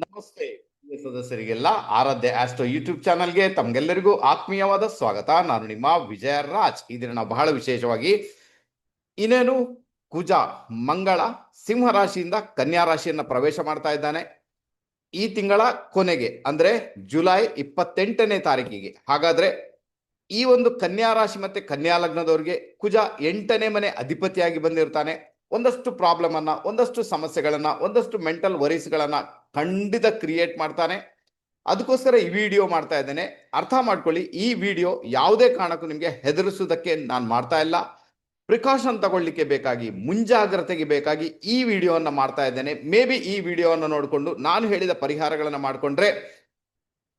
ನಮಸ್ತೆ. ಸದಸ್ಯರಿಗೆಲ್ಲ ಆರಾಧ್ಯ astro YouTube ಚಾನಲ್ಗೆ ತಮ್ಗೆಲ್ಲರಿಗೂ ಆತ್ಮೀಯವಾದ ಸ್ವಾಗತ. ನಾನು ನಿಮ್ಮ ವಿಜಯ ರಾಜ್. ಈ ದಿನ ನಾವು ಬಹಳ ವಿಶೇಷವಾಗಿ ಇನ್ನೇನು ಕುಜ, ಮಂಗಳ, ಸಿಂಹ ರಾಶಿಯಿಂದ ಕನ್ಯಾ ರಾಶಿಯನ್ನ ಪ್ರವೇಶ ಮಾಡ್ತಾ ಇದ್ದಾನೆ. ಈ ತಿಂಗಳ ಕೊನೆಗೆ, ಅಂದ್ರೆ ಜುಲೈ ಇಪ್ಪತ್ತೆಂಟನೇ ತಾರೀಕಿಗೆ. ಹಾಗಾದ್ರೆ ಈ ಒಂದು ಕನ್ಯಾ ರಾಶಿ ಮತ್ತೆ ಕನ್ಯಾ ಲಗ್ನದವರಿಗೆ ಕುಜ ಎಂಟನೇ ಮನೆ ಅಧಿಪತಿಯಾಗಿ ಬಂದಿರ್ತಾನೆ. ಒಂದಷ್ಟು ಪ್ರಾಬ್ಲಮ್ ಅನ್ನ, ಒಂದಷ್ಟು ಸಮಸ್ಯೆಗಳನ್ನ, ಒಂದಷ್ಟು ಮೆಂಟಲ್ ವರೀಸ್ಗಳನ್ನ ಖಂಡಿತ ಕ್ರಿಯೇಟ್ ಮಾಡ್ತಾನೆ. ಅದಕ್ಕೋಸ್ಕರ ಈ ವಿಡಿಯೋ ಮಾಡ್ತಾ ಇದ್ದೇನೆ. ಅರ್ಥ ಮಾಡ್ಕೊಳ್ಳಿ, ಈ ವಿಡಿಯೋ ಯಾವುದೇ ಕಾರಣಕ್ಕೂ ನಿಮಗೆ ಹೆದರಿಸುವುದಕ್ಕೆ ನಾನು ಮಾಡ್ತಾ ಇಲ್ಲ. ಪ್ರಿಕಾಷನ್ ತಗೊಳ್ಳಿಕ್ಕೆ ಬೇಕಾಗಿ, ಮುಂಜಾಗ್ರತೆಗೆ ಬೇಕಾಗಿ ಈ ವಿಡಿಯೋವನ್ನು ಮಾಡ್ತಾ ಇದ್ದೇನೆ. ಮೇ ಬಿ ಈ ವಿಡಿಯೋವನ್ನು ನೋಡಿಕೊಂಡು ನಾನು ಹೇಳಿದ ಪರಿಹಾರಗಳನ್ನು ಮಾಡಿಕೊಂಡ್ರೆ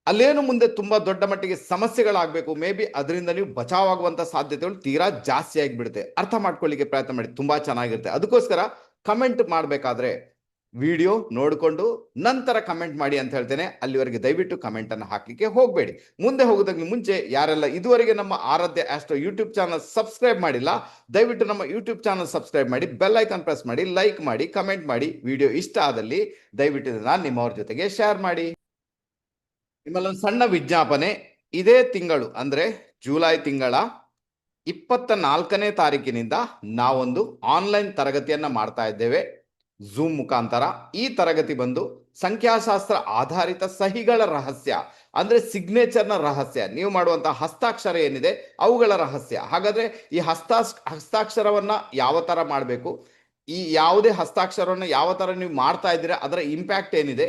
ಅಲ್ಲೇನು ಮುಂದೆ ತುಂಬಾ ದೊಡ್ಡ ಮಟ್ಟಿಗೆ ಸಮಸ್ಯೆಗಳಾಗಬೇಕು. ಮೇ ಬಿ ಅದರಿಂದ ನೀವು ಬಚಾವಾಗುವಂತ ಸಾಧ್ಯತೆಗಳು ತೀರಾ ಜಾಸ್ತಿ ಆಗಿಬಿಡುತ್ತೆ. ಅರ್ಥ ಮಾಡ್ಕೊಳ್ಳಿಕ್ಕೆ ಪ್ರಯತ್ನ ಮಾಡಿ, ತುಂಬಾ ಚೆನ್ನಾಗಿರುತ್ತೆ. ಅದಕ್ಕೋಸ್ಕರ ಕಮೆಂಟ್ ಮಾಡಬೇಕಾದ್ರೆ ವಿಡಿಯೋ ನೋಡಿಕೊಂಡು ನಂತರ ಕಮೆಂಟ್ ಮಾಡಿ ಅಂತ ಹೇಳ್ತೇನೆ. ಅಲ್ಲಿವರೆಗೆ ದಯವಿಟ್ಟು ಕಮೆಂಟನ್ನು ಹಾಕ್ಲಿಕ್ಕೆ ಹೋಗಬೇಡಿ. ಮುಂದೆ ಹೋಗೋದಕ್ಕೆ ಮುಂಚೆ ಯಾರೆಲ್ಲ ಇದುವರೆಗೆ ನಮ್ಮ Aaradhya astro YouTube channel subscribe ಮಾಡಿಲ್ಲ, ದಯವಿಟ್ಟು ನಮ್ಮ ಯೂಟ್ಯೂಬ್ ಚಾನಲ್ ಸಬ್ಸ್ಕ್ರೈಬ್ ಮಾಡಿ, ಬೆಲ್ ಐಕಾನ್ ಪ್ರೆಸ್ ಮಾಡಿ, ಲೈಕ್ ಮಾಡಿ ಕಮೆಂಟ್ ಮಾಡಿ, ವಿಡಿಯೋ ಇಷ್ಟ ಆದಲ್ಲಿ ದಯವಿಟ್ಟು ನಾನು ನಿಮ್ಮವ್ರ ಜೊತೆಗೆ ಶೇರ್ ಮಾಡಿ. ನಿಮ್ಮಲ್ಲೊಂದು ಸಣ್ಣ ವಿಜ್ಞಾಪನೆ, ಇದೇ ತಿಂಗಳು ಅಂದರೆ ಜುಲೈ ತಿಂಗಳ ಇಪ್ಪತ್ತ ನಾಲ್ಕನೇ ತಾರೀಕಿನಿಂದ ನಾವೊಂದು ಆನ್ಲೈನ್ ತರಗತಿಯನ್ನು ಮಾಡ್ತಾ ಇದ್ದೇವೆ. ಝೂಮ್ ಮುಖಾಂತರ ಈ ತರಗತಿ ಬಂದು ಸಂಖ್ಯಾಶಾಸ್ತ್ರ ಆಧಾರಿತ ಸಹಿಗಳ ರಹಸ್ಯ, ಅಂದ್ರೆ ಸಿಗ್ನೇಚರ್ನ ರಹಸ್ಯ. ನೀವು ಮಾಡುವಂತಹ ಹಸ್ತಾಕ್ಷರ ಏನಿದೆ, ಅವುಗಳ ರಹಸ್ಯ. ಹಾಗಾದ್ರೆ ಈ ಹಸ್ತಾ ಹಸ್ತಾಕ್ಷರವನ್ನ ಯಾವ ತರ ಮಾಡಬೇಕು? ಈ ಯಾವುದೇ ಹಸ್ತಾಕ್ಷರವನ್ನು ಯಾವ ತರ ನೀವು ಮಾಡ್ತಾ ಇದ್ದೀರಾ, ಅದರ ಇಂಪ್ಯಾಕ್ಟ್ ಏನಿದೆ?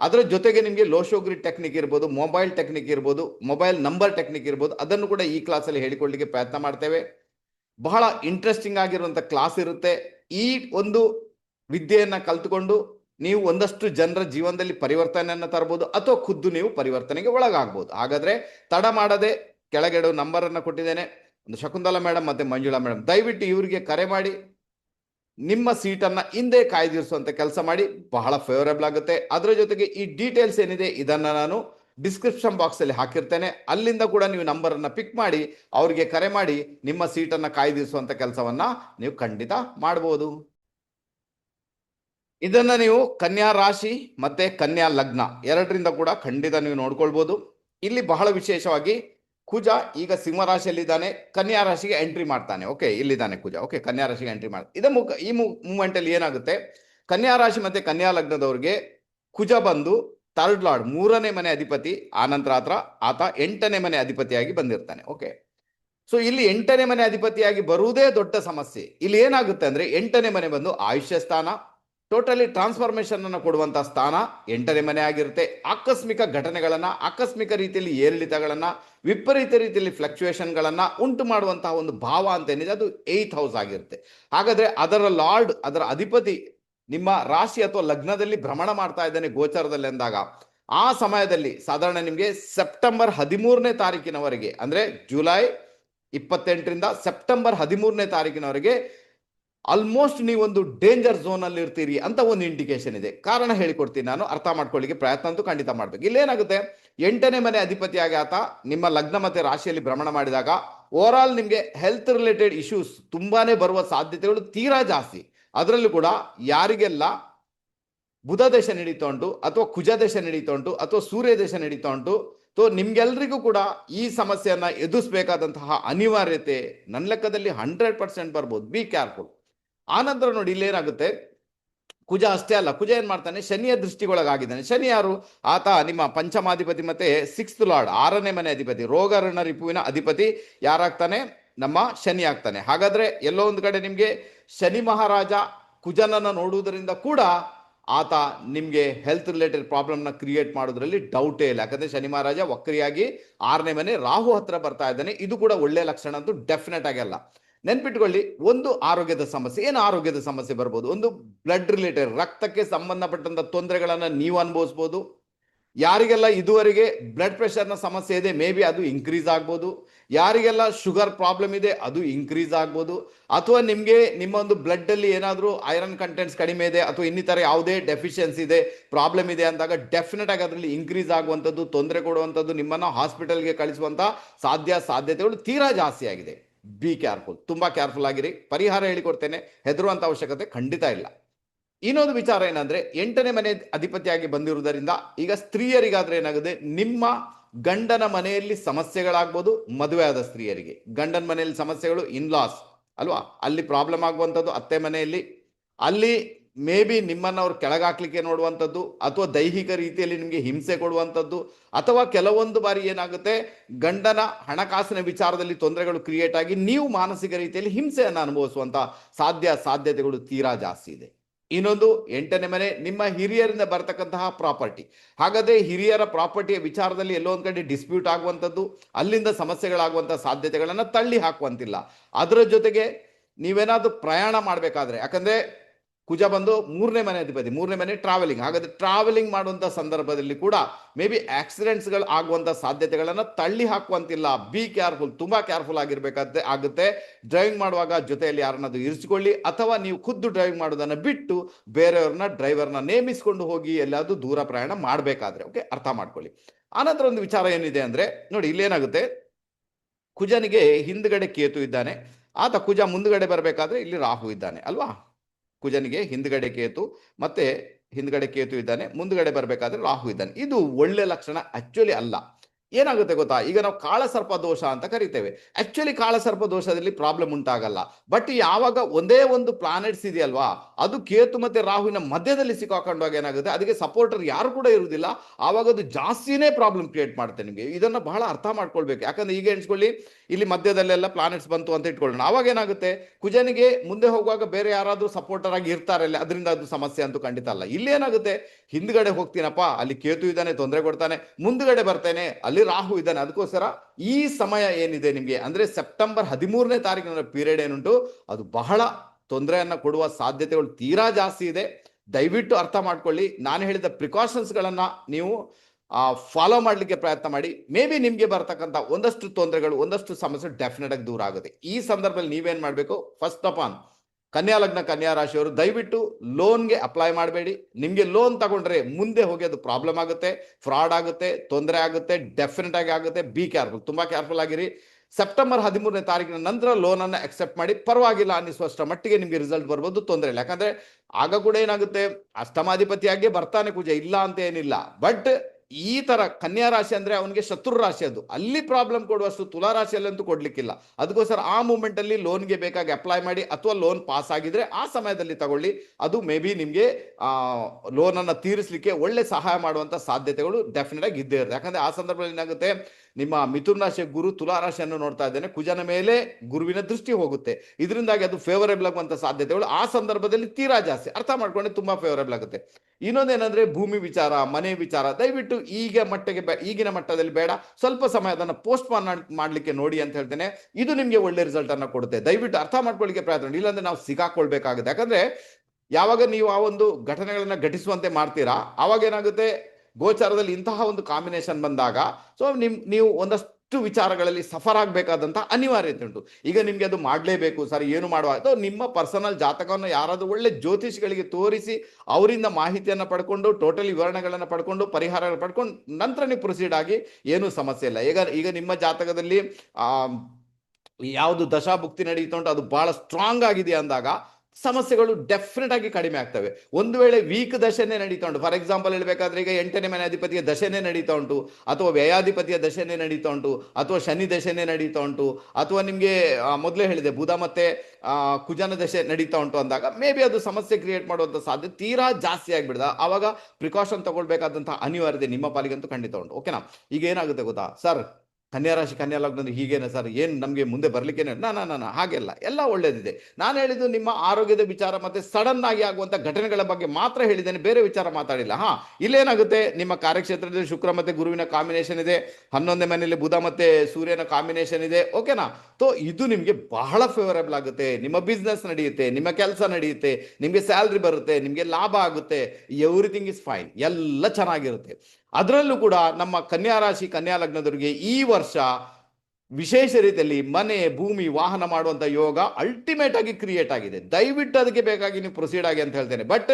ಅದರ ಜೊತೆಗೆ ನಿಮಗೆ ಲೋಶೋಗ್ರಿ ಟೆಕ್ನಿಕ್ ಇರ್ಬೋದು ಮೊಬೈಲ್ ಟೆಕ್ನಿಕ್ ಇರ್ಬೋದು ಮೊಬೈಲ್ ನಂಬರ್ ಟೆಕ್ನಿಕ್ ಇರ್ಬೋದು, ಅದನ್ನು ಕೂಡ ಈ ಕ್ಲಾಸಲ್ಲಿ ಹೇಳಿಕೊಳ್ಳಿಕ್ಕೆ ಪ್ರಯತ್ನ ಮಾಡ್ತೇವೆ. ಬಹಳ ಇಂಟ್ರೆಸ್ಟಿಂಗ್ ಆಗಿರುವಂಥ ಕ್ಲಾಸ್ ಇರುತ್ತೆ. ಈ ಒಂದು ವಿದ್ಯೆಯನ್ನ ಕಲ್ತ್ಕೊಂಡು ನೀವು ಒಂದಷ್ಟು ಜನರ ಜೀವನದಲ್ಲಿ ಪರಿವರ್ತನೆಯನ್ನು ತರಬಹುದು ಅಥವಾ ಖುದ್ದು ನೀವು ಪರಿವರ್ತನೆಗೆ ಒಳಗಾಗ್ಬೋದು. ಹಾಗಾದರೆ ತಡ ಮಾಡದೆ ಕೆಳಗೆಡು ನಂಬರನ್ನು ಕೊಟ್ಟಿದ್ದೇನೆ. ಒಂದು ಶಕುಂತಲಾ ಮೇಡಮ್ ಮತ್ತು ಮಂಜುಳಾ ಮೇಡಮ್ ದಯವಿಟ್ಟು ಇವರಿಗೆ ಕರೆ ಮಾಡಿ, ನಿಮ್ಮ ಸೀಟನ್ನು ಹಿಂದೆ ಕಾಯ್ದಿರಿಸುವಂಥ ಕೆಲಸ ಮಾಡಿ, ಬಹಳ ಫೇವರೇಬಲ್ ಆಗುತ್ತೆ. ಅದರ ಜೊತೆಗೆ ಈ ಡೀಟೇಲ್ಸ್ ಏನಿದೆ ಇದನ್ನು ನಾನು ಡಿಸ್ಕ್ರಿಪ್ಷನ್ ಬಾಕ್ಸಲ್ಲಿ ಹಾಕಿರ್ತೇನೆ. ಅಲ್ಲಿಂದ ಕೂಡ ನೀವು ನಂಬರನ್ನು ಪಿಕ್ ಮಾಡಿ, ಅವರಿಗೆ ಕರೆ ಮಾಡಿ, ನಿಮ್ಮ ಸೀಟನ್ನು ಕಾಯ್ದಿರಿಸುವಂಥ ಕೆಲಸವನ್ನು ನೀವು ಖಂಡಿತ ಮಾಡಬಹುದು ಇದನ್ನ ನೀವು ಕನ್ಯಾ ರಾಶಿ ಮತ್ತೆ ಕನ್ಯಾ ಲಗ್ನ ಎರಡರಿಂದ ಕೂಡ ಖಂಡಿತ ನೀವು ನೋಡ್ಕೊಳ್ಬೋದು. ಇಲ್ಲಿ ಬಹಳ ವಿಶೇಷವಾಗಿ ಕುಜ ಈಗ ಸಿಂಹ ರಾಶಿಯಲ್ಲಿದ್ದಾನೆ, ಕನ್ಯಾ ರಾಶಿಗೆ ಎಂಟ್ರಿ ಮಾಡ್ತಾನೆ. ಓಕೆ ಇಲ್ಲಿದ್ದಾನೆ ಕುಜ. ಓಕೆ ಕನ್ಯಾ ರಾಶಿಗೆ ಎಂಟ್ರಿ ಮಾಡ. ಇದ ಮುಖ, ಈ ಮೂಮೆಂಟ್ ಅಲ್ಲಿ ಏನಾಗುತ್ತೆ? ಕನ್ಯಾ ರಾಶಿ ಮತ್ತೆ ಕನ್ಯಾ ಲಗ್ನದವ್ರಿಗೆ ಕುಜ ಬಂದು ಥರ್ಡ್ ಲಾರ್ಡ್ ಮೂರನೇ ಮನೆ ಅಧಿಪತಿ, ಆನಂತರ ಆತ ಆತ ಎಂಟನೇ ಮನೆ ಅಧಿಪತಿಯಾಗಿ ಬಂದಿರ್ತಾನೆ. ಓಕೆ ಸೊ ಇಲ್ಲಿ ಎಂಟನೇ ಮನೆ ಅಧಿಪತಿಯಾಗಿ ಬರುವುದೇ ದೊಡ್ಡ ಸಮಸ್ಯೆ. ಇಲ್ಲಿ ಏನಾಗುತ್ತೆ ಅಂದ್ರೆ ಎಂಟನೇ ಮನೆ ಬಂದು ಆಯುಷ್ಯ ಸ್ಥಾನ ಟೋಟಲಿ ಟ್ರಾನ್ಸ್ಫಾರ್ಮೇಶನ್ ಅನ್ನು ಕೊಡುವಂತ ಸ್ಥಾನ ಎಂಟನೇ ಮನೆ ಆಗಿರುತ್ತೆ. ಆಕಸ್ಮಿಕ ಘಟನೆಗಳನ್ನ, ಆಕಸ್ಮಿಕ ರೀತಿಯಲ್ಲಿ ಏರಿಳಿತಗಳನ್ನ, ವಿಪರೀತ ರೀತಿಯಲ್ಲಿ ಫ್ಲಕ್ಚುಯೇಷನ್ಗಳನ್ನ ಉಂಟು ಮಾಡುವಂತಹ ಒಂದು ಭಾವ ಅಂತ ಏನಿದೆ, ಅದು ಏಯ್ತ್ ಹೌಸ್ ಆಗಿರುತ್ತೆ. ಹಾಗಾದ್ರೆ ಅದರ ಲಾರ್ಡ್ ಅದರ ಅಧಿಪತಿ ನಿಮ್ಮ ರಾಶಿ ಅಥವಾ ಲಗ್ನದಲ್ಲಿ ಭ್ರಮಣ ಮಾಡ್ತಾ ಇದ್ದಾನೆ ಗೋಚರದಲ್ಲಿ ಅಂದಾಗ, ಆ ಸಮಯದಲ್ಲಿ ಸಾಧಾರಣ ನಿಮಗೆ ಸೆಪ್ಟೆಂಬರ್ ಹದಿಮೂರನೇ ತಾರೀಕಿನವರೆಗೆ, ಅಂದ್ರೆ ಜುಲೈ ಇಪ್ಪತ್ತೆಂಟರಿಂದ ಸೆಪ್ಟೆಂಬರ್ ಹದಿಮೂರನೇ ತಾರೀಕಿನವರೆಗೆ ಆಲ್ಮೋಸ್ಟ್ ನೀವೊಂದು ಡೇಂಜರ್ ಝೋನ್ ಅಲ್ಲಿ ಇರ್ತೀರಿ ಅಂತ ಒಂದು ಇಂಡಿಕೇಶನ್ ಇದೆ. ಕಾರಣ ಹೇಳಿಕೊಡ್ತೀನಿ ನಾನು, ಅರ್ಥ ಮಾಡ್ಕೊಳ್ಳಿಕ್ಕೆ ಪ್ರಯತ್ನ ಅಂತೂ ಖಂಡಿತ ಮಾಡ್ಬೇಕು. ಇಲ್ಲೇನಾಗುತ್ತೆ? ಎಂಟನೇ ಮನೆ ಅಧಿಪತಿಯಾಗಿ ಆತ ನಿಮ್ಮ ಲಗ್ನ ಮತ್ತೆ ರಾಶಿಯಲ್ಲಿ ಭ್ರಮಣ ಮಾಡಿದಾಗ ಓವರ್ ಆಲ್ ನಿಮಗೆ ಹೆಲ್ತ್ ರಿಲೇಟೆಡ್ ಇಶ್ಯೂಸ್ ತುಂಬಾನೇ ಬರುವ ಸಾಧ್ಯತೆಗಳು ತೀರಾ ಜಾಸ್ತಿ. ಅದರಲ್ಲೂ ಕೂಡ ಯಾರಿಗೆಲ್ಲ ಬುಧ ದೇಶ ನಡೀತಾ ಉಂಟು ಅಥವಾ ಕುಜ ದೇಶ ನಡೀತಾ ಉಂಟು ಅಥವಾ ಸೂರ್ಯ ದೇಶ ನಡೀತಾ ಉಂಟು ಸೊ ನಿಮ್ಗೆಲ್ರಿಗೂ ಕೂಡ ಈ ಸಮಸ್ಯೆಯನ್ನ ಎದುರಿಸಬೇಕಾದಂತಹ ಅನಿವಾರ್ಯತೆ ನನ್ನ ಲೆಕ್ಕದಲ್ಲಿ ಹಂಡ್ರೆಡ್ ಪರ್ಸೆಂಟ್ ಬರ್ಬೋದು. ಬಿ ಕೇರ್ಫುಲ್ ಆನಂತರ ನೋಡಿ ಇಲ್ಲೇನಾಗುತ್ತೆ ಕುಜ ಅಷ್ಟೇ ಅಲ್ಲ, ಕುಜ ಏನ್ ಮಾಡ್ತಾನೆ? ಶನಿಯ ದೃಷ್ಟಿಗೊಳಗಾಗಿದ್ದಾನೆ. ಶನಿ ಯಾರು? ಆತ ನಿಮ್ಮ ಪಂಚಮಾಧಿಪತಿ ಮತ್ತೆ ಸಿಕ್ಸ್ತ್ ಲಾರ್ಡ್ ಆರನೇ ಮನೆ ಅಧಿಪತಿ, ರೋಗ ರಿಪುವಿನ ಅಧಿಪತಿ ಯಾರಾಗ್ತಾನೆ? ನಮ್ಮ ಶನಿ ಆಗ್ತಾನೆ. ಹಾಗಾದ್ರೆ ಎಲ್ಲೋ ಒಂದು ಕಡೆ ನಿಮ್ಗೆ ಶನಿ ಮಹಾರಾಜ ಕುಜನನ್ನ ನೋಡುವುದರಿಂದ ಕೂಡ ಆತ ನಿಮ್ಗೆ ಹೆಲ್ತ್ ರಿಲೇಟೆಡ್ ಪ್ರಾಬ್ಲಮ್ನ ಕ್ರಿಯೇಟ್ ಮಾಡೋದ್ರಲ್ಲಿ ಡೌಟೇ ಇಲ್ಲ. ಯಾಕಂದ್ರೆ ಶನಿ ಮಹಾರಾಜ ವಕ್ರಿಯಾಗಿ ಆರನೇ ಮನೆ ರಾಹು ಹತ್ರ ಬರ್ತಾ ಇದ್ದಾನೆ. ಇದು ಕೂಡ ಒಳ್ಳೆ ಲಕ್ಷಣ ಅಂತೂ ಡೆಫಿನೆಟ್ ಆಗಿ ಅಲ್ಲ. ನೆನ್ಪಿಟ್ಕೊಳ್ಳಿ, ಒಂದು ಆರೋಗ್ಯದ ಸಮಸ್ಯೆ, ಏನು ಆರೋಗ್ಯದ ಸಮಸ್ಯೆ ಬರ್ಬೋದು? ಒಂದು ಬ್ಲಡ್ ರಿಲೇಟೆಡ್ ರಕ್ತಕ್ಕೆ ಸಂಬಂಧಪಟ್ಟಂತ ತೊಂದರೆಗಳನ್ನು ನೀವು ಅನುಭವಿಸ್ಬೋದು. ಯಾರಿಗೆಲ್ಲ ಇದುವರೆಗೆ ಬ್ಲಡ್ ಪ್ರೆಷರ್ನ ಸಮಸ್ಯೆ ಇದೆ ಮೇ ಬಿ ಅದು ಇನ್ಕ್ರೀಸ್ ಆಗ್ಬೋದು. ಯಾರಿಗೆಲ್ಲ ಶುಗರ್ ಪ್ರಾಬ್ಲಮ್ ಇದೆ, ಅದು ಇನ್ಕ್ರೀಸ್ ಆಗ್ಬೋದು. ಅಥವಾ ನಿಮಗೆ ನಿಮ್ಮ ಒಂದು ಬ್ಲಡ್ಡಲ್ಲಿ ಏನಾದರೂ ಐರನ್ ಕಂಟೆಂಟ್ಸ್ ಕಡಿಮೆ ಇದೆ, ಅಥವಾ ಇನ್ನಿತರ ಯಾವುದೇ ಡೆಫಿಷಿಯನ್ಸಿ ಇದೆ ಪ್ರಾಬ್ಲಮ್ ಇದೆ ಅಂದಾಗ ಡೆಫಿನೆಟ್ ಆಗಿ ಅದರಲ್ಲಿ ಇನ್ಕ್ರೀಸ್ ಆಗುವಂಥದ್ದು, ತೊಂದರೆ ಕೊಡುವಂಥದ್ದು ನಿಮ್ಮನ್ನು ಹಾಸ್ಪಿಟಲ್ಗೆ ಕಳಿಸುವಂಥ ಸಾಧ್ಯ, ಸಾಧ್ಯತೆಗಳು ತೀರಾ ಜಾಸ್ತಿ ಆಗಿದೆ. ಬಿ ಕೇರ್ಫುಲ್ ತುಂಬ ಕೇರ್ಫುಲ್ ಆಗಿರಿ. ಪರಿಹಾರ ಹೇಳಿಕೊಡ್ತೇನೆ. ಹೆದರುವಂಥ ಅವಶ್ಯಕತೆ ಖಂಡಿತ ಇಲ್ಲ. ಇನ್ನೊಂದು ವಿಚಾರ ಏನಂದ್ರೆ, ಎಂಟನೇ ಮನೆ ಅಧಿಪತಿಯಾಗಿ ಬಂದಿರುವುದರಿಂದ ಈಗ ಸ್ತ್ರೀಯರಿಗಾದ್ರೆ ಏನಾಗುತ್ತೆ? ನಿಮ್ಮ ಗಂಡನ ಮನೆಯಲ್ಲಿ ಸಮಸ್ಯೆಗಳಾಗ್ಬೋದು, ಮದುವೆ ಆದ ಸ್ತ್ರೀಯರಿಗೆ. ಗಂಡನ ಮನೆಯಲ್ಲಿ ಸಮಸ್ಯೆಗಳು ಇನ್ಲಾಸ್ ಅಲ್ವಾ? ಅಲ್ಲಿ ಪ್ರಾಬ್ಲಮ್ ಆಗುವಂಥದ್ದು ಅತ್ತೆ ಮನೆಯಲ್ಲಿ. ಅಲ್ಲಿ ಮೇ ಬಿ ನಿಮ್ಮನ್ನು ಅವ್ರು ಕೆಳಗಾಕ್ಲಿಕ್ಕೆ ನೋಡುವಂಥದ್ದು, ಅಥವಾ ದೈಹಿಕ ರೀತಿಯಲ್ಲಿ ನಿಮಗೆ ಹಿಂಸೆ ಕೊಡುವಂಥದ್ದು, ಅಥವಾ ಕೆಲವೊಂದು ಬಾರಿ ಏನಾಗುತ್ತೆ, ಗಂಡನ ಹಣಕಾಸಿನ ವಿಚಾರದಲ್ಲಿ ತೊಂದರೆಗಳು ಕ್ರಿಯೇಟ್ ಆಗಿ ನೀವು ಮಾನಸಿಕ ರೀತಿಯಲ್ಲಿ ಹಿಂಸೆಯನ್ನು ಅನುಭವಿಸುವಂತ ಸಾಧ್ಯ, ಸಾಧ್ಯತೆಗಳು ತೀರಾ ಜಾಸ್ತಿ ಇದೆ. ಇನ್ನೊಂದು, ಎಂಟನೇ ಮನೆ, ನಿಮ್ಮ ಹಿರಿಯರಿಂದ ಬರ್ತಕ್ಕಂತಹ ಪ್ರಾಪರ್ಟಿ ಹಾಗಾದ್ರೆ ಹಿರಿಯರ ಪ್ರಾಪರ್ಟಿಯ ವಿಚಾರದಲ್ಲಿ ಎಲ್ಲೋ ಒಂದು ಕಡೆ ಡಿಸ್ಪ್ಯೂಟ್ ಆಗುವಂಥದ್ದು, ಅಲ್ಲಿಂದ ಸಮಸ್ಯೆಗಳಾಗುವಂಥ ಸಾಧ್ಯತೆಗಳನ್ನು ತಳ್ಳಿ ಹಾಕುವಂತಿಲ್ಲ. ಅದರ ಜೊತೆಗೆ ನೀವೇನಾದರೂ ಪ್ರಯಾಣ ಮಾಡಬೇಕಾದ್ರೆ, ಯಾಕಂದ್ರೆ ಕುಜ ಬಂದು ಮೂರನೇ ಮನೆ ಅಧಿಪತಿ, ಮೂರನೇ ಮನೆ ಟ್ರಾವೆಲಿಂಗ್ ಹಾಗಾದ್ರೆ ಟ್ರಾವೆಲಿಂಗ್ ಮಾಡುವಂತ ಸಂದರ್ಭದಲ್ಲಿ ಕೂಡ ಮೇ ಬಿ ಆಕ್ಸಿಡೆಂಟ್ಸ್ಗಳು ಆಗುವಂತ ಸಾಧ್ಯತೆಗಳನ್ನು ತಳ್ಳಿ ಹಾಕುವಂತಿಲ್ಲ. ಬಿ ಕೇರ್ಫುಲ್ ತುಂಬಾ ಕೇರ್ಫುಲ್ ಆಗಿರ್ಬೇಕಾದ್ರೆ ಆಗುತ್ತೆ. ಡ್ರೈವಿಂಗ್ ಮಾಡುವಾಗ ಜೊತೆಯಲ್ಲಿ ಯಾರನ್ನಾದ್ರೂ ಇರಿಸಿಕೊಳ್ಳಿ, ಅಥವಾ ನೀವು ಖುದ್ದು ಡ್ರೈವಿಂಗ್ ಮಾಡೋದನ್ನ ಬಿಟ್ಟು ಬೇರೆಯವ್ರನ್ನ ಡ್ರೈವರ್ನ ನೇಮಿಸಿಕೊಂಡು ಹೋಗಿ ಎಲ್ಲಾದ್ರೂ ದೂರ ಪ್ರಯಾಣ ಮಾಡಬೇಕಾದ್ರೆ ಓಕೆ ಅರ್ಥ ಮಾಡ್ಕೊಳ್ಳಿ. ಆನಂತರ ಒಂದು ವಿಚಾರ ಏನಿದೆ ಅಂದ್ರೆ, ನೋಡಿ, ಇಲ್ಲೇನಾಗುತ್ತೆ? ಕುಜನಿಗೆ ಹಿಂದ್ಗಡೆ ಕೇತು ಇದ್ದಾನೆ. ಆತ ಕುಜ ಮುಂದ್ಗಡೆ ಬರಬೇಕಾದ್ರೆ ಇಲ್ಲಿ ರಾಹು ಇದ್ದಾನೆ, ಅಲ್ವಾ? ಕುಜನಿಗೆ ಹಿಂದ್ಗಡೆ ಕೇತು ಮತ್ತೆ ಹಿಂದ್ಗಡೆ ಕೇತು ಇದ್ದಾನೆ, ಮುಂದ್ಗಡೆ ಬರಬೇಕಾದ್ರೆ ರಾಹು ಇದ್ದಾನೆ. ಇದು ಒಳ್ಳೆ ಲಕ್ಷಣ ಆಕ್ಚುಲಿ ಅಲ್ಲ. ಏನಾಗುತ್ತೆ ಗೊತ್ತಾ? ಈಗ ನಾವು ಕಾಳಸರ್ಪ ದೋಷ ಅಂತ ಕರಿತೇವೆ. ಆಕ್ಚುಲಿ ಕಾಳಸರ್ಪ ದೋಷದಲ್ಲಿ ಪ್ರಾಬ್ಲಮ್ ಉಂಟಾಗಲ್ಲ. ಬಟ್ ಯಾವಾಗ ಒಂದೇ ಒಂದು ಪ್ಲಾನೆಟ್ಸ್ ಇದೆಯಲ್ವಾ? ಅದು ಕೇತು ಮತ್ತೆ ರಾಹುವಿನ ಮಧ್ಯದಲ್ಲಿ ಸಿಕ್ಕಾಕೊಂಡಾಗ ಏನಾಗುತ್ತೆ? ಅದಕ್ಕೆ ಸಪೋರ್ಟರ್ ಯಾರು ಕೂಡ ಇರುವುದಿಲ್ಲ. ಆವಾಗ ಅದು ಜಾಸ್ತಿನೇ ಪ್ರಾಬ್ಲಮ್ ಕ್ರಿಯೇಟ್ ಮಾಡುತ್ತೆ ನಿಮಗೆ. ಇದನ್ನ ಬಹಳ ಅರ್ಥ ಮಾಡ್ಕೊಳ್ಬೇಕು. ಯಾಕಂದ್ರೆ ಈಗ ಎಣಿಸ್ಕೊಳ್ಳಿ. ಇಲ್ಲಿ ಮಧ್ಯದಲ್ಲೆಲ್ಲ ಪ್ಲಾನೆಟ್ಸ್ ಬಂತು ಅಂತ ಇಟ್ಕೊಳ್ಳೋಣ. ಅವಾಗ ಏನಾಗುತ್ತೆ? ಕುಜನಿಗೆ ಮುಂದೆ ಹೋಗುವಾಗ ಬೇರೆ ಯಾರಾದರೂ ಸಪೋರ್ಟರ್ ಆಗಿ ಇರ್ತಾರೆ ಅಲ್ಲಿ. ಅದರಿಂದ ಅದು ಸಮಸ್ಯೆ ಅಂತೂ ಖಂಡಿತ ಅಲ್ಲ. ಇಲ್ಲಿ ಏನಾಗುತ್ತೆ? ಹಿಂದ್ಗಡೆ ಹೋಗ್ತೀನಪ್ಪ. ಅಲ್ಲಿ ಕೇತು ಇದ್ದಾನೆ, ತೊಂದರೆ ಕೊಡ್ತಾನೆ. ಮುಂದ್ಗಡೆ ಬರ್ತೇನೆ. ಅಲ್ಲಿ ರಾಹು ಇದ್ದಾನೆ. ಅದಕ್ಕೋಸ್ಕರ ಈ ಸಮಯ ಏನಿದೆ ನಿಮಗೆ? ಅಂದ್ರೆ ಸೆಪ್ಟೆಂಬರ್ ಹದಿಮೂರನೇ ತಾರೀಕಿನ ಪೀರಿಯಡ್ ಏನುಂಟು? ಅದು ಬಹಳ ತೊಂದರೆಯನ್ನು ಕೊಡುವ ಸಾಧ್ಯತೆಗಳು ತೀರಾ ಜಾಸ್ತಿ ಇದೆ. ದಯವಿಟ್ಟು ಅರ್ಥ ಮಾಡ್ಕೊಳ್ಳಿ. ನಾನು ಹೇಳಿದ ಪ್ರಿಕಾಷನ್ಸ್ಗಳನ್ನು ನೀವು ಫಾಲೋ ಮಾಡಲಿಕ್ಕೆ ಪ್ರಯತ್ನ ಮಾಡಿ. ಮೇ ಬಿ ನಿಮಗೆ ಬರ್ತಕ್ಕಂಥ ಒಂದಷ್ಟು ತೊಂದರೆಗಳು, ಒಂದಷ್ಟು ಸಮಸ್ಯೆ ಡೆಫಿನೆಟ್ ಆಗಿ ದೂರ ಆಗುತ್ತೆ. ಈ ಸಂದರ್ಭದಲ್ಲಿ ನೀವೇನು ಮಾಡಬೇಕು? ಫಸ್ಟ್ ಆಫ್ ಆನ್ ಕನ್ಯಾ ಲಗ್ನ, ಕನ್ಯಾ ರಾಶಿಯವರು, ದಯವಿಟ್ಟು ಲೋನ್ಗೆ ಅಪ್ಲೈ ಮಾಡಬೇಡಿ. ನಿಮಗೆ ಲೋನ್ ತಗೊಂಡ್ರೆ ಮುಂದೆ ಹೋಗಿ ಅದು ಪ್ರಾಬ್ಲಮ್ ಆಗುತ್ತೆ ಫ್ರಾಡ್ ಆಗುತ್ತೆ, ತೊಂದರೆ ಆಗುತ್ತೆ ಡೆಫಿನೆಟ್ ಆಗಿ ಆಗುತ್ತೆ. ಬಿ ಕೇರ್ಫುಲ್ ತುಂಬಾ ಕೇರ್ಫುಲ್ ಆಗಿರಿ. ಸೆಪ್ಟೆಂಬರ್ ಹದಿಮೂರನೇ ತಾರೀಕಿನ ನಂತರ ಲೋನ್ ಅನ್ನ ಅಕ್ಸೆಪ್ಟ್ ಮಾಡಿ, ಪರವಾಗಿಲ್ಲ ಅನ್ನಿಸುವಷ್ಟರ ಮಟ್ಟಿಗೆ ನಿಮಗೆ ರಿಸಲ್ಟ್ ಬರ್ಬೋದು, ತೊಂದರೆ ಇಲ್ಲ. ಯಾಕಂದ್ರೆ ಆಗ ಕೂಡ ಏನಾಗುತ್ತೆ ಅಷ್ಟಮಾಧಿಪತಿಯಾಗಿ ಬರ್ತಾನೆ ಕುಜ ಇಲ್ಲ ಅಂತ ಏನಿಲ್ಲ. ಬಟ್ ಈ ತರ ಕನ್ಯಾ ರಾಶಿ ಅಂದ್ರೆ ಅವನಿಗೆ ಶತ್ರು ರಾಶಿ ಅದು. ಅಲ್ಲಿ ಪ್ರಾಬ್ಲಮ್ ಕೊಡುವಷ್ಟು ತುಲಾ ರಾಶಿಯಲ್ಲಂತೂ ಕೊಡ್ಲಿಕ್ಕಿಲ್ಲ. ಅದಕ್ಕೋಸ್ಕರ ಆ ಮೂಮೆಂಟ್ ಅಲ್ಲಿ ಲೋನ್ಗೆ ಬೇಕಾಗಿ ಅಪ್ಲೈ ಮಾಡಿ ಅಥವಾ ಲೋನ್ ಪಾಸ್ ಆಗಿದ್ರೆ ಆ ಸಮಯದಲ್ಲಿ ತಗೊಳ್ಳಿ. ಅದು ಮೇ ಬಿ ನಿಮಗೆ, ಆ ಲೋನ್ ಅನ್ನ ತೀರಿಸಲಿಕ್ಕೆ ಒಳ್ಳೆ ಸಹಾಯ ಮಾಡುವಂತ ಸಾಧ್ಯತೆಗಳು ಡೆಫಿನೆಟ್ ಆಗಿ ಇದ್ದೇ ಇರುತ್ತೆ. ಯಾಕಂದ್ರೆ ಆ ಸಂದರ್ಭದಲ್ಲಿ ಏನಾಗುತ್ತೆ ನಿಮ್ಮ ಮಿಥುನ್ ರಾಶಿಯ ಗುರು ತುಲಾ ರಾಶಿಯನ್ನು ನೋಡ್ತಾ ಇದ್ದೇನೆ. ಕುಜನ ಮೇಲೆ ಗುರುವಿನ ದೃಷ್ಟಿ ಹೋಗುತ್ತೆ. ಇದರಿಂದಾಗಿ ಅದು ಫೇವರೇಬಲ್ ಆಗುವಂತ ಸಾಧ್ಯತೆಗಳು ಆ ಸಂದರ್ಭದಲ್ಲಿ ತೀರಾ ಜಾಸ್ತಿ. ಅರ್ಥ ಮಾಡ್ಕೊಂಡ್ರೆ ತುಂಬಾ ಫೇವರೇಬಲ್ ಆಗುತ್ತೆ. ಇನ್ನೊಂದೇನಂದ್ರೆ ಭೂಮಿ ವಿಚಾರ, ಮನೆ ವಿಚಾರ. ದಯವಿಟ್ಟು ಈಗ ಮಟ್ಟಿಗೆ ಈಗಿನ ಮಟ್ಟದಲ್ಲಿ ಬೇಡ. ಸ್ವಲ್ಪ ಸಮಯ ಅದನ್ನ ಪೋಸ್ಟ್ ಮಾಡ್ಲಿಕ್ಕೆ ನೋಡಿ ಅಂತ ಹೇಳ್ತೇನೆ. ಇದು ನಿಮಗೆ ಒಳ್ಳೆ ರಿಸಲ್ಟ್ ಅನ್ನ ಕೊಡುತ್ತೆ. ದಯವಿಟ್ಟು ಅರ್ಥ ಮಾಡ್ಕೊಳ್ಳಿಕ್ಕೆ ಪ್ರಯತ್ನ. ಇಲ್ಲಾಂದ್ರೆ ನಾವು ಸಿಗಾಕೊಳ್ಬೇಕಾಗುತ್ತೆ. ಯಾಕಂದ್ರೆ ಯಾವಾಗ ನೀವು ಆ ಒಂದು ಘಟನೆಗಳನ್ನ ಘಟಿಸುವಂತೆ ಮಾಡ್ತೀರಾ ಅವಾಗ ಏನಾಗುತ್ತೆ? ಗೋಚಾರದಲ್ಲಿ ಇಂತಹ ಒಂದು ಕಾಂಬಿನೇಷನ್ ಬಂದಾಗ ಸೊ ನಿಮ್, ನೀವು ಒಂದಷ್ಟು ವಿಚಾರಗಳಲ್ಲಿ ಸಫರ್ ಆಗಬೇಕಾದಂತಹ ಅನಿವಾರ್ಯತೆ ಉಂಟು. ಈಗ ನಿಮಗೆ ಅದು ಮಾಡಲೇಬೇಕು, ಸರ್, ಏನು ಮಾಡುವ? ಅಥವಾ ನಿಮ್ಮ ಪರ್ಸನಲ್ ಜಾತಕವನ್ನು ಯಾರಾದರೂ ಒಳ್ಳೆ ಜ್ಯೋತಿಷಿಗಳಿಗೆ ತೋರಿಸಿ, ಅವರಿಂದ ಮಾಹಿತಿಯನ್ನು ಪಡ್ಕೊಂಡು ಟೋಟಲ್ ವಿವರಣೆಗಳನ್ನು ಪಡ್ಕೊಂಡು ಪರಿಹಾರ ಪಡ್ಕೊಂಡು, ನಂತರ ನೀವು ಪ್ರೊಸೀಡ್ ಆಗಿ ಏನೂ ಸಮಸ್ಯೆ ಇಲ್ಲ. ಈಗ ಈಗ ನಿಮ್ಮ ಜಾತಕದಲ್ಲಿ ಯಾವುದು ದಶಾಭುಕ್ತಿ ನಡೀತಾ ಅದು ಬಹಳ ಸ್ಟ್ರಾಂಗ್ ಆಗಿದೆ ಅಂದಾಗ ಸಮಸ್ಯೆಗಳು ಡೆಫಿನೆಟ್ ಆಗಿ ಕಡಿಮೆ ಆಗ್ತವೆ. ಒಂದು ವೇಳೆ ವೀಕ್ ದಶೆನೇ ನಡೀತಾ ಉಂಟು ಫಾರ್ ಎಕ್ಸಾಂಪಲ್ ಹೇಳಬೇಕಾದ್ರೆ ಈಗ ಎಂಟನೇ ಮನೆ ಅಧಿಪತಿಯ ದಶೆನೇ ನಡೀತಾ ಉಂಟು, ಅಥವಾ ವ್ಯಯಾಧಿಪತಿಯ ದಶೆನೇ ನಡೀತಾ ಉಂಟು, ಅಥವಾ ಶನಿ ದಶೆನೇ ನಡೀತಾ ಉಂಟು, ಅಥವಾ ನಿಮಗೆ ಮೊದಲೇ ಹೇಳಿದೆ, ಬುಧ ಮತ್ತೆ ಕುಜನ ದಶೆ ನಡೀತಾ ಉಂಟು ಅಂದಾಗ ಮೇ ಬಿ ಅದು ಸಮಸ್ಯೆ ಕ್ರಿಯೇಟ್ ಮಾಡುವಂಥ ಸಾಧ್ಯತೆ ತೀರಾ ಜಾಸ್ತಿ ಆಗಿಬಿಡ್ದ ಆವಾಗ ಪ್ರಿಕಾಷನ್ ತಗೊಳ್ಬೇಕಾದಂತಹ ಅನಿವಾರ್ಯತೆ ನಿಮ್ಮ ಪಾಲಿಗಂತೂ ಖಂಡಿತ ಉಂಟು. ಓಕೆನಾ ಈಗ ಏನಾಗುತ್ತೆ ಗೊತ್ತಾ? ಸರ್ ಕನ್ಯಾ ರಾಶಿ, ಕನ್ಯಾ ಲಗ್ನದ ಹೀಗೇನೆ ಸರ್, ಏನು ನಮಗೆ ಮುಂದೆ ಬರಲಿಕ್ಕೆ ನಾ ನಾ ನಾ, ಹಾಗೆಲ್ಲ, ಎಲ್ಲ ಒಳ್ಳೇದಿದೆ. ನಾನು ಹೇಳಿದ್ದು ನಿಮ್ಮ ಆರೋಗ್ಯದ ವಿಚಾರ ಮತ್ತೆ ಸಡನ್ ಆಗಿ ಆಗುವಂಥ ಘಟನೆಗಳ ಬಗ್ಗೆ ಮಾತ್ರ ಹೇಳಿದ್ದೇನೆ, ಬೇರೆ ವಿಚಾರ ಮಾತಾಡಿಲ್ಲ. ಹಾ, ಇಲ್ಲೇನಾಗುತ್ತೆ? ನಿಮ್ಮ ಕಾರ್ಯಕ್ಷೇತ್ರದಲ್ಲಿ ಶುಕ್ರ ಮತ್ತೆ ಗುರುವಿನ ಕಾಂಬಿನೇಷನ್ ಇದೆ. ಹನ್ನೊಂದನೇ ಮನೆಯಲ್ಲಿ ಬುಧ ಮತ್ತೆ ಸೂರ್ಯನ ಕಾಂಬಿನೇಷನ್ ಇದೆ. ಓಕೆನಾ ಸೊ ಇದು ನಿಮಗೆ ಬಹಳ ಫೇವರೇಬಲ್ ಆಗುತ್ತೆ. ನಿಮ್ಮ ಬಿಸ್ನೆಸ್ ನಡೆಯುತ್ತೆ, ನಿಮ್ಮ ಕೆಲಸ ನಡೆಯುತ್ತೆ, ನಿಮಗೆ ಸ್ಯಾಲ್ರಿ ಬರುತ್ತೆ, ನಿಮಗೆ ಲಾಭ ಆಗುತ್ತೆ. ಎವ್ರಿಥಿಂಗ್ ಇಸ್ ಫೈನ್ ಎಲ್ಲ ಚೆನ್ನಾಗಿರುತ್ತೆ. ಅದರಲ್ಲೂ ಕೂಡ ನಮ್ಮ ಕನ್ಯಾ ರಾಶಿ, ಕನ್ಯಾ ಲಗ್ನದವರಿಗೆ ಈ ವರ್ಷ ವಿಶೇಷ ರೀತಿಯಲ್ಲಿ ಮನೆ, ಭೂಮಿ, ವಾಹನ ಮಾಡುವಂಥ ಯೋಗ ಅಲ್ಟಿಮೇಟ್ ಆಗಿ ಕ್ರಿಯೇಟ್ ಆಗಿದೆ. ದಯವಿಟ್ಟು ಅದಕ್ಕೆ ಬೇಕಾಗಿ ನೀವು ಪ್ರೊಸೀಡ್ ಆಗಿ ಅಂತ ಹೇಳ್ತೇನೆ. ಬಟ್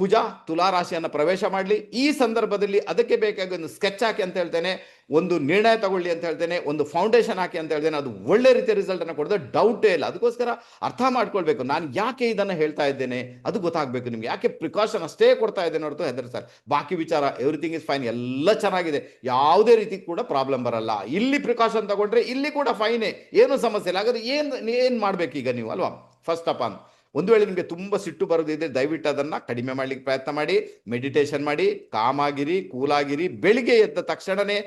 ಕುಜ ತುಲಾ ರಾಶಿಯನ್ನ ಪ್ರವೇಶ ಮಾಡಲಿ. ಈ ಸಂದರ್ಭದಲ್ಲಿ ಅದಕ್ಕೆ ಬೇಕಾಗಿ ಒಂದು ಸ್ಕೆಚ್ ಹಾಕಿ ಅಂತ ಹೇಳ್ತೇನೆ, ಒಂದು ನಿರ್ಣಯ ತಗೊಳ್ಳಿ ಅಂತ ಹೇಳ್ತೇನೆ, ಒಂದು ಫೌಂಡೇಶನ್ ಹಾಕಿ ಅಂತ ಹೇಳ್ತೇನೆ, ಅದು ಒಳ್ಳೆ ರೀತಿಯ ರಿಸಲ್ಟ್ ಅನ್ನು ಕೊಡೋದು ಡೌಟೇ ಇಲ್ಲ. ಅದಕ್ಕೋಸ್ಕರ ಅರ್ಥ ಮಾಡ್ಕೊಳ್ಬೇಕು. ನಾನು ಯಾಕೆ ಇದನ್ನು ಹೇಳ್ತಾ ಇದ್ದೇನೆ? ಅದು ಗೊತ್ತಾಗಬೇಕು ನಿಮ್ಗೆ. ಯಾಕೆ ಪ್ರಿಕಾಷನ್ ಅಷ್ಟೇ ಕೊಡ್ತಾ ಇದ್ದೇನೆ ಹೊರತು ಹೆದರ್ ಸರ್? ಬಾಕಿ ವಿಚಾರ ಎವ್ರಿಥಿಂಗ್ ಇಸ್ ಫೈನ್ ಎಲ್ಲ ಚೆನ್ನಾಗಿದೆ. ಯಾವುದೇ ರೀತಿ ಕೂಡ ಪ್ರಾಬ್ಲಮ್ ಬರಲ್ಲ. ಇಲ್ಲಿ ಪ್ರಿಕಾಷನ್ ತಗೊಂಡ್ರೆ ಇಲ್ಲಿ ಕೂಡ ಫೈನೇ ಏನು ಸಮಸ್ಯೆ ಇಲ್ಲ. ಹಾಗಾದ್ರೆ ಏನು ಏನು ಮಾಡ್ಬೇಕು ಈಗ ನೀವು ಅಲ್ವಾ? ಫಸ್ಟ್ ಅಪ್ ಆಲ್ ಒಂದು ವೇಳೆ ನಿಮಗೆ ತುಂಬ ಸಿಟ್ಟು ಬರೋದಿದ್ರೆ ದಯವಿಟ್ಟು ಅದನ್ನು ಕಡಿಮೆ ಮಾಡಲಿಕ್ಕೆ ಪ್ರಯತ್ನ ಮಾಡಿ ಮೆಡಿಟೇಷನ್ ಮಾಡಿ, ಕಾಮಾಗಿರಿ, ಕೂಲಾಗಿರಿ, ಬೆಳಿಗ್ಗೆ ಎದ್ದ ತಕ್ಷಣವೇ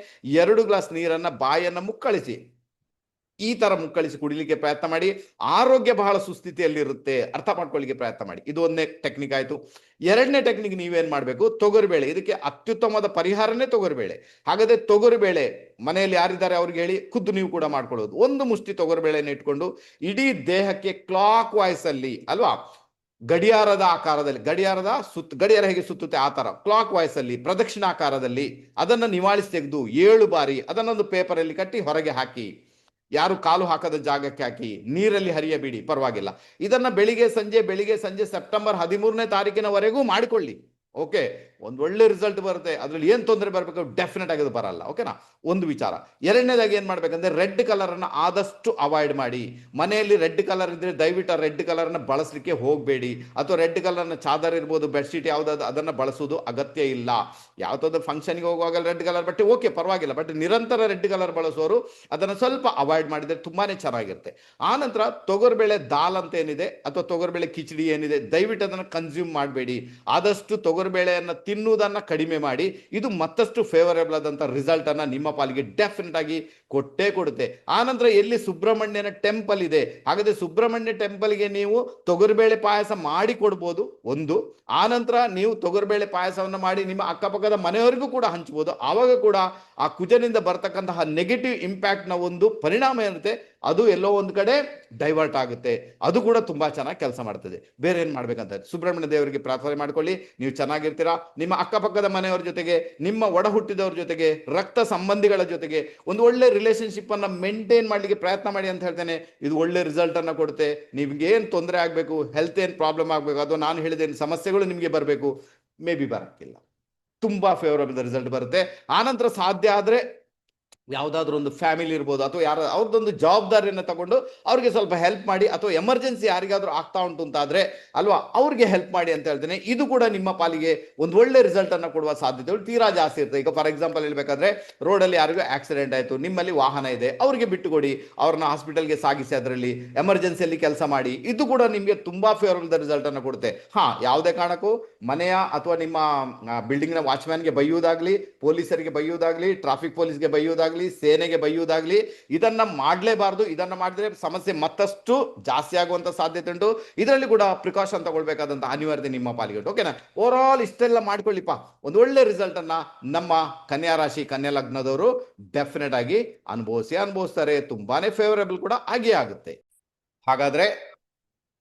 ಎರಡು ಗ್ಲಾಸ್ ನೀರನ್ನು ಬಾಯನ್ನು ಮುಕ್ಕಳಿಸಿ. ಈ ತರ ಮುಕ್ಕಳಿಸಿ ಕುಡಿಲಿಕ್ಕೆ ಪ್ರಯತ್ನ ಮಾಡಿ, ಆರೋಗ್ಯ ಬಹಳ ಸುಸ್ಥಿತಿಯಲ್ಲಿರುತ್ತೆ, ಅರ್ಥ ಮಾಡ್ಕೊಳ್ಳಿಕ್ಕೆ ಪ್ರಯತ್ನ ಮಾಡಿ. ಇದು ಒಂದನೇ ಟೆಕ್ನಿಕ್ ಆಯ್ತು. ಎರಡನೇ ಟೆಕ್ನಿಕ್ ನೀವೇನ್ ಮಾಡಬೇಕು? ತೊಗರಿಬೇಳೆ. ಇದಕ್ಕೆ ಅತ್ಯುತ್ತಮವಾದ ಪರಿಹಾರನೇ ತೊಗರಿಬೇಳೆ. ಹಾಗಾದ್ರೆ ತೊಗರಿಬೇಳೆ, ಮನೆಯಲ್ಲಿ ಯಾರಿದ್ದಾರೆ ಅವ್ರಿಗೆ ಹೇಳಿ, ಖುದ್ದು ನೀವು ಕೂಡ ಮಾಡ್ಕೊಳ್ಳೋದು. ಒಂದು ಮುಷ್ಟಿ ತೊಗರಿಬೇಳೆನ ಇಟ್ಕೊಂಡು, ಇಡೀ ದೇಹಕ್ಕೆ ಕ್ಲಾಕ್ ವಾಯ್ಸ್ ಅಲ್ಲಿ, ಅಲ್ವಾ? ಗಡಿಯಾರದ ಆಕಾರದಲ್ಲಿ, ಗಡಿಯಾರದ ಸುತ್ತ ಗಡಿಯಾರ ಹೇಗೆ ಸುತ್ತುತ್ತೆ? ಆ ತರ. ಕ್ಲಾಕ್ ವಾಯ್ಸ್ ಅಲ್ಲಿ, ಪ್ರದಕ್ಷಿಣಾಕಾರದಲ್ಲಿ, ಅದನ್ನು ನಿವಾಳಿಸಿ ತೆಗೆದು ಏಳು ಬಾರಿ, ಅದನ್ನೊಂದು ಪೇಪರಲ್ಲಿ ಕಟ್ಟಿ ಹೊರಗೆ ಹಾಕಿ ಯಾರು ಕಾಲು ಹಾಕದ ಜಾಗಕ್ಕೆ ಹಾಕಿ ನೀರಲ್ಲಿ ಹರಿಯಬೇಡಿ, ಪರವಾಗಿಲ್ಲ. ಇದನ್ನ ಬೆಳಿಗ್ಗೆ ಸಂಜೆ ಬೆಳಿಗ್ಗೆ ಸಂಜೆ ಸೆಪ್ಟೆಂಬರ್ ಹದಿಮೂರನೇ ತಾರೀಕಿನವರೆಗೂ ಮಾಡಿಕೊಳ್ಳಿ. ಓಕೆ ಒಂದು ಒಳ್ಳೆ ರಿಸಲ್ಟ್ ಬರುತ್ತೆ. ಅದರಲ್ಲಿ ಏನು ತೊಂದರೆ ಬರಬೇಕು? ಡೆಫಿನೆಟ್ ಆಗಿ ಅದು ಬರಲ್ಲ. ಓಕೆನಾ ಒಂದು ವಿಚಾರ. ಎರಡನೇದಾಗಿ ಏನು ಮಾಡಬೇಕಂದ್ರೆ ರೆಡ್ ಕಲರನ್ನು ಆದಷ್ಟು ಅವಾಯ್ಡ್ ಮಾಡಿ. ಮನೆಯಲ್ಲಿ ರೆಡ್ ಕಲರ್ ಇದ್ದರೆ ದಯವಿಟ್ಟು ರೆಡ್ ಕಲರನ್ನು ಬಳಸಲಿಕ್ಕೆ ಹೋಗಬೇಡಿ. ಅಥವಾ ರೆಡ್ ಕಲರ್ನ ಚಾದರ್ ಇರ್ಬೋದು ಬೆಡ್ಶೀಟ್ ಯಾವುದಾದ್ರು ಅದನ್ನು ಬಳಸೋದು ಅಗತ್ಯ ಇಲ್ಲ. ಯಾವುದಾದ್ರು ಫಂಕ್ಷನ್ಗೆ ಹೋಗುವಾಗ ರೆಡ್ ಕಲರ್ ಬಟ್ಟೆ ಓಕೆ ಪರವಾಗಿಲ್ಲ. ಬಟ್ ನಿರಂತರ ರೆಡ್ ಕಲರ್ ಬಳಸೋರು ಅದನ್ನು ಸ್ವಲ್ಪ ಅವಾಯ್ಡ್ ಮಾಡಿದರೆ ತುಂಬಾ ಚೆನ್ನಾಗಿರುತ್ತೆ. ಆನಂತರ ನಂತರ ತೊಗರ್ಬೇಳೆ ದಾಲ್ ಅಂತ ಏನಿದೆ? ಅಥವಾ ತೊಗರ್ಬೇಳೆ ಕಿಚಡಿ ಏನಿದೆ? ದಯವಿಟ್ಟು ಅದನ್ನು ಕನ್ಸ್ಯೂಮ್ ಮಾಡಬೇಡಿ. ಆದಷ್ಟು ತೊಗರ್ಬೇಳೆಯನ್ನ ತಿನ್ನುವುದನ್ನು ಕಡಿಮೆ ಮಾಡಿ ಇದು ಮತ್ತಷ್ಟು ಫೇವರೇಬಲ್ ಆದಂಥ ರಿಸಲ್ಟ್ ಅನ್ನ ನಿಮ್ಮ ಪಾಲಿಗೆ ಡೆಫಿನೆಟ್ ಆಗಿ ಕೊಟ್ಟೇ ಕೊಡುತ್ತೆ. ಆನಂತರ ಎಲ್ಲಿ ಸುಬ್ರಹ್ಮಣ್ಯನ ಟೆಂಪಲ್ ಇದೆ? ಹಾಗಾದ್ರೆ ಸುಬ್ರಹ್ಮಣ್ಯ ಟೆಂಪಲ್ಗೆ ನೀವು ತೊಗರಿಬೇಳೆ ಪಾಯಸ ಮಾಡಿ ಕೊಡ್ಬೋದು, ಒಂದು. ಆನಂತರ ನಂತರ ನೀವು ತೊಗರಿಬೇಳೆ ಪಾಯಸವನ್ನು ಮಾಡಿ ನಿಮ್ಮ ಅಕ್ಕಪಕ್ಕದ ಮನೆಯವರಿಗೂ ಕೂಡ ಹಂಚ್ಬೋದು. ಆವಾಗ ಕೂಡ ಆ ಕುಜನಿಂದ ಬರ್ತಕ್ಕಂತಹ ನೆಗೆಟಿವ್ ಇಂಪ್ಯಾಕ್ಟ್ನ ಒಂದು ಪರಿಣಾಮ ಏನಿರುತ್ತೆ? ಅದು ಎಲ್ಲೋ ಒಂದು ಕಡೆ ಡೈವರ್ಟ್ ಆಗುತ್ತೆ. ಅದು ಕೂಡ ತುಂಬಾ ಚೆನ್ನಾಗಿ ಕೆಲಸ ಮಾಡ್ತದೆ. ಬೇರೆ ಏನು ಮಾಡ್ಬೇಕಂತ ಸುಬ್ರಹ್ಮಣ್ಯ ದೇವರಿಗೆ ಪ್ರಾರ್ಥನೆ ಮಾಡ್ಕೊಳ್ಳಿ. ನೀವು ಚೆನ್ನಾಗಿರ್ತೀರಾ? ನಿಮ್ಮ ಅಕ್ಕಪಕ್ಕದ ಮನೆಯವರ ಜೊತೆಗೆ, ನಿಮ್ಮ ಒಡ ಹುಟ್ಟಿದವ್ರ ಜೊತೆಗೆ, ರಕ್ತ ಸಂಬಂಧಿಗಳ ಜೊತೆಗೆ ಒಂದು ಒಳ್ಳೆ ರಿಲೇಶನ್ಶಿಪ್ ಅನ್ನ ಮೇಂಟೈನ್ ಮಾಡ್ಲಿಕ್ಕೆ ಪ್ರಯತ್ನ ಮಾಡಿ ಅಂತ ಹೇಳ್ತೇನೆ. ಇದು ಒಳ್ಳೆ ರಿಸಲ್ಟ್ ಅನ್ನ ಕೊಡುತ್ತೆ. ನಿಮ್ಗೆ ಏನ್ ತೊಂದರೆ ಆಗ್ಬೇಕು ಹೆಲ್ತ್ ಏನ್ ಪ್ರಾಬ್ಲಮ್ ಆಗ್ಬೇಕು, ಅದು ನಾನು ಹೇಳಿದೇನು ಸಮಸ್ಯೆಗಳು ನಿಮಗೆ ಬರಬೇಕು ಮೇ ಬಿ ಬರಕ್ಕಿಲ್ಲ. ತುಂಬಾ ಫೇವರಬಲ್ ರಿಸಲ್ಟ್ ಬರುತ್ತೆ. ಆನಂತರ ಸಾಧ್ಯ ಆದ್ರೆ ಯಾವುದಾದ್ರೂ ಒಂದು ಫ್ಯಾಮಿಲಿ ಇರ್ಬೋದು ಅಥವಾ ಯಾರ ಅವ್ರದ್ದೊಂದು ಜವಾಬ್ದಾರಿಯನ್ನು ತಗೊಂಡು ಅವ್ರಿಗೆ ಸ್ವಲ್ಪ ಹೆಲ್ಪ್ ಮಾಡಿ ಅಥವಾ ಎಮರ್ಜೆನ್ಸಿ ಯಾರಿಗಾದ್ರೂ ಆಗ್ತಾ ಉಂಟು ಅಂತಾದರೆ ಅಲ್ವಾ, ಅವ್ರಿಗೆ ಹೆಲ್ಪ್ ಮಾಡಿ ಅಂತ ಹೇಳ್ತೇನೆ. ಇದು ಕೂಡ ನಿಮ್ಮ ಪಾಲಿಗೆ ಒಂದು ಒಳ್ಳೆ ರಿಸಲ್ಟ್ ಅನ್ನ ಕೊಡುವ ಸಾಧ್ಯತೆಗಳು ತೀರಾ ಜಾಸ್ತಿ ಇರ್ತದೆ. ಈಗ ಫಾರ್ ಎಕ್ಸಾಂಪಲ್ ಹೇಳ್ಬೇಕಾದ್ರೆ ರೋಡಲ್ಲಿ ಯಾರಿಗೂ ಆಕ್ಸಿಡೆಂಟ್ ಆಯಿತು, ನಿಮ್ಮಲ್ಲಿ ವಾಹನ ಇದೆ, ಅವ್ರಿಗೆ ಬಿಟ್ಟುಕೊಡಿ, ಅವ್ರನ್ನ ಹಾಸ್ಪಿಟಲ್ಗೆ ಸಾಗಿಸಿ ಅದರಲ್ಲಿ ಎಮರ್ಜೆನ್ಸಿಯಲ್ಲಿ ಕೆಲಸ ಮಾಡಿ. ಇದು ಕೂಡ ನಿಮಗೆ ತುಂಬ ಫೇವರಬಲ್ ರಿಸಲ್ಟ್ ಅನ್ನು ಕೊಡುತ್ತೆ. ಹಾ, ಯಾವುದೇ ಕಾರಣಕ್ಕೂ ಮನೆಯ ಅಥವಾ ನಿಮ್ಮ ಬಿಲ್ಡಿಂಗ್ನ ವಾಚ್ಮ್ಯಾನ್ಗೆ ಬೈಯುವುದಾಗ್ಲಿ, ಪೊಲೀಸರಿಗೆ ಬೈಯುವುದಾಗ್ಲಿ ಟ್ರಾಫಿಕ್ ಪೊಲೀಸ್ಗೆ ಬೈಯುವುದಾಗ್ಲಿ ಸೇನೆಗೆ ಬೈಯುವುದಾಗ್ಲಿ ಇದನ್ನ ಮಾಡಲೇಬಾರದು. ಇದನ್ನ ಮಾಡಿದ್ರೆ ಸಮಸ್ಯೆ ಮತ್ತಷ್ಟು ಜಾಸ್ತಿ ಆಗುವಂತ ಸಾಧ್ಯತೆ ಉಂಟು. ಇದರಲ್ಲಿ ಕೂಡ ಪ್ರಿಕಾಷನ್ ತಗೊಳ್ಬೇಕಾದಂತ ಅನಿವಾರ್ಯತೆ ನಿಮ್ಮ ಪಾಲಿಗೆ ಓಕೆನಾ ಓವರ್ ಆಲ್ ಇಷ್ಟೆಲ್ಲ ಮಾಡ್ಕೊಳ್ಳಿಪ್ಪ. ಒಂದು ಒಳ್ಳೆ ರಿಸಲ್ಟ್ ಅನ್ನ ನಮ್ಮ ಕನ್ಯಾ ರಾಶಿ, ಕನ್ಯಾ ಲಗ್ನದವರು ಡೆಫಿನೆಟ್ ಆಗಿ ಅನುಭವಿಸಿ, ಅನುಭವಿಸ್ತಾರೆ. ತುಂಬಾನೇ ಫೇವರೇಬಲ್ ಕೂಡ ಆಗೇ ಆಗುತ್ತೆ. ಹಾಗಾದ್ರೆ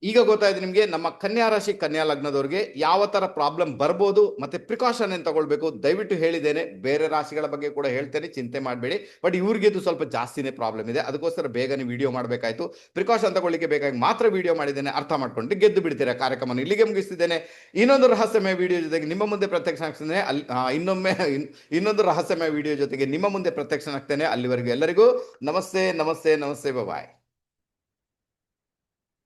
ಈಗ ಗೊತ್ತಾಯ್ತು ನಿಮಗೆ, ನಮ್ಮ ಕನ್ಯಾ ರಾಶಿ, ಕನ್ಯಾ ಲಗ್ನದವ್ರಿಗೆ ಯಾವ ಥರ ಪ್ರಾಬ್ಲಮ್ ಬರ್ಬೋದು ಮತ್ತೆ ಪ್ರಿಕಾಷನ್ ಏನು ತಗೊಳ್ಬೇಕು? ದಯವಿಟ್ಟು ಹೇಳಿದ್ದೇನೆ. ಬೇರೆ ರಾಶಿಗಳ ಬಗ್ಗೆ ಕೂಡ ಹೇಳ್ತೇನೆ, ಚಿಂತೆ ಮಾಡಬೇಡಿ. ಬಟ್ ಇವ್ರಿಗೆ ಇದು ಸ್ವಲ್ಪ ಜಾಸ್ತಿನೇ ಪ್ರಾಬ್ಲಮ್ ಇದೆ. ಅದಕ್ಕೋಸ್ಕರ ಬೇಗನೆ ವಿಡಿಯೋ ಮಾಡಬೇಕಾಯ್ತು. ಪ್ರಿಕಾಷನ್ ತಗೊಳ್ಳಿಕ್ಕೆ ಬೇಕಾಗಿ ಮಾತ್ರ ವಿಡಿಯೋ ಮಾಡಿದ್ದೇನೆ. ಅರ್ಥ ಮಾಡ್ಕೊಂಡು ಗೆದ್ದು ಬಿಡ್ತೀರಾ? ಕಾರ್ಯಕ್ರಮ ಇಲ್ಲಿಗೆ ಮುಗಿಸ್ತಿದ್ದೇನೆ. ಇನ್ನೊಂದು ರಹಸ್ಯಮಯ ವಿಡಿಯೋ ಜೊತೆಗೆ ನಿಮ್ಮ ಮುಂದೆ ಪ್ರತ್ಯಕ್ಷ ಆಗ್ತೇನೆ. ಅಲ್ಲಿ ಇನ್ನೊಮ್ಮೆ ಇನ್ನೊಂದು ರಹಸ್ಯಮಯ ವಿಡಿಯೋ ಜೊತೆಗೆ ನಿಮ್ಮ ಮುಂದೆ ಪ್ರತ್ಯಕ್ಷ ಆಗ್ತೇನೆ. ಅಲ್ಲಿವರೆಗೂ ಎಲ್ಲರಿಗೂ ನಮಸ್ತೆ ನಮಸ್ತೆ ನಮಸ್ತೆ ಬಾಯ್